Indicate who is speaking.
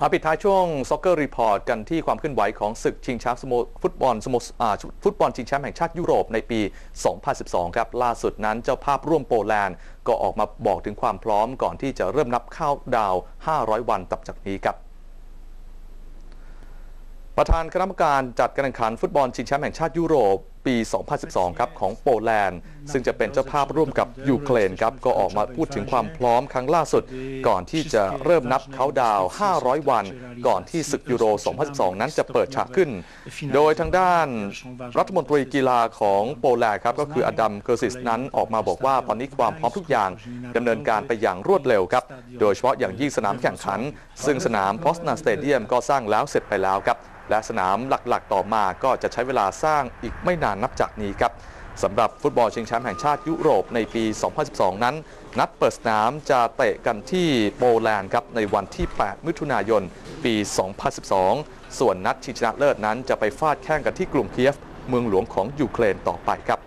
Speaker 1: มาปิดท้ายช่วง Soccer Report กันที่ความเคลื่อนไหวของศึกชิงแชมป์สโมฟุตบอลสโมสอ่าฟุตบอลชิงแชมป์แห่งชาติยุโรปในปี 2012 ครับล่าสุดนั้นเจ้าภาพร่วมโปแลนด์ ก็ออกมาบอกถึงความพร้อมก่อนที่จะเริ่มนับเข้าดาว 500 วันตับจากนี้ครับประธานคณะกรรมการจัดการแข่งขันฟุตบอลชิงแชมป์แห่งชาติยุโรป ปี 2012 ครับของโปแลนด์ ซึ่งจะเป็นเจ้าภาพร่วมกับยูเครนครับก็ออกมาพูดถึงความพร้อมครั้งล่าสุด ก่อนที่จะเริ่มนับเขาดาว 500 วัน ก่อนที่ศึกยูโร 2012 นั้นจะเปิดฉากขึ้น โดยทางด้านรัฐมนตรีกีฬาของโปแลนด์ครับก็คืออดัมเกอร์ซิสนั้นออกมาบอกว่าตอนนี้ความพร้อมทุกอย่างดำเนินการไปอย่างรวดเร็วครับ โดยเฉพาะอย่างยิ่งสนามแข่งขัน ซึ่งสนามพอสนาสเตเดียมก็สร้างแล้วเสร็จไปแล้วครับและสนามหลักๆ ต่อมาก็จะใช้เวลาสร้างอีกไม่นานนับจากนี้ครับสำหรับฟุตบอลชิงแชมป์แห่งชาติยุโรปในปี 2012 นั้น นัดเปิดสนามจะเตะกันที่โปแลนด์ครับในวันที่ 8 มิถุนายน ปี 2012 ส่วนนัดชิงชนะเลิศนั้นจะไปฟาดแข่งกันที่กรุงเคียฟ เมืองหลวงของยูเครนต่อไปครับ